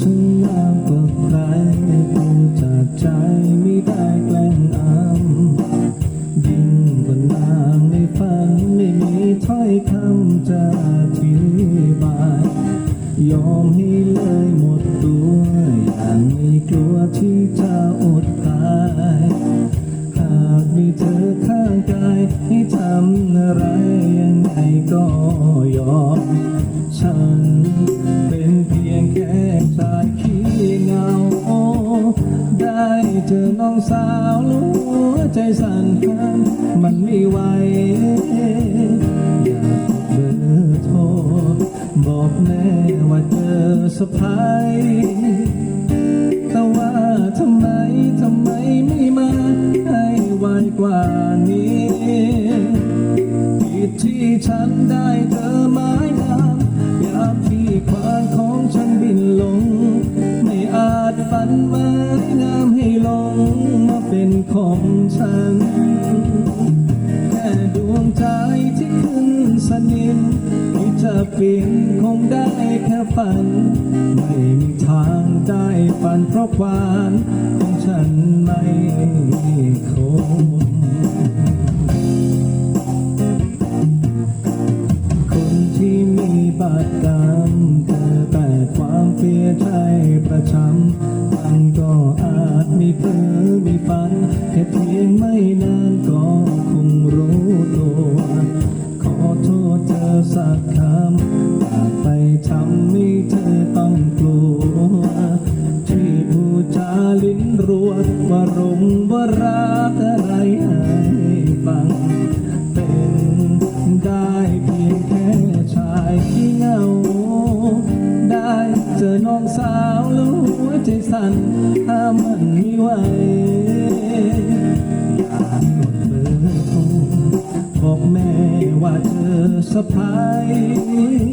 ฉันงามกว่าใครพูจากใจไม่ได้แกล้งอำยิ่งกว่านางในฝันไม่มีถ้อยคำจะอธิบาย ยอมให้เลยหมดตัวอย่างไม่กลัวที่จะอดตายหากมีเธอข้างกายให้ทำอะไรยังไงก็ น้องสาวรู้ใจสั่นหันมันไม่ไหวอยากเบอร์โทรบอกแม่ว่าเจอสะพายแต่ว่าทำไมทำไมไม่มาให้ไวกว่านี้ผิดที่ฉันได้เจอไม้งามยามที่ควานของฉันบินลง ไม่อาจฝันไม้งา ของฉัน แค่ดวงใจที่ขึ้นสนิมที่จะปินคงได้แค่ฝัน ไม่มีทางได้ฝันเพราะความของฉันไม่คงคนที่มีบาดกรรมเจอแต่ความเฟียใจ ไหวอยากกดเบอร์โทรบอกแม่ว่าเธอสะพาย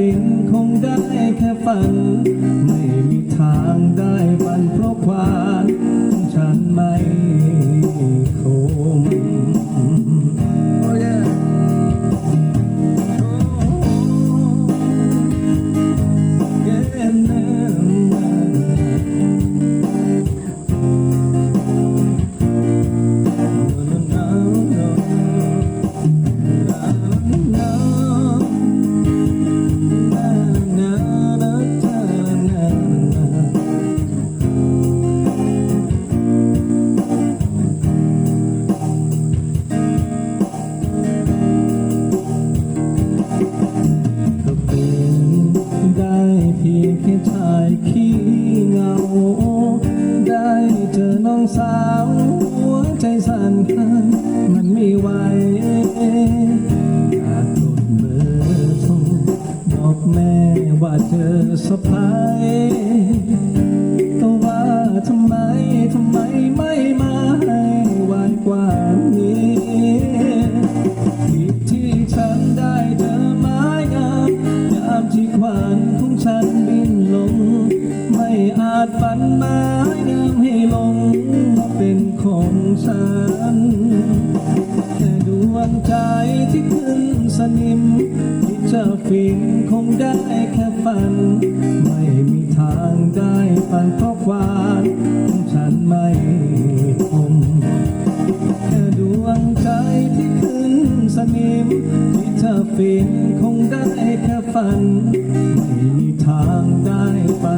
ฟินคงได้แค่ฝัน ไม่มีทางได้ฝันเพราะความของฉันไม่ มันไม่ไหวอยากกดเบอร์โทรบอกแม่ว่าเจอสะพาย งได้แค่ฝัน ไม่มีทางได้ฝันเพราะความของฉันไม่คมแค่ดวงใจที่ขึ้นสนิมที่เธอฟินคงได้แค่ฝัน ไม่มีทางได้ฝัน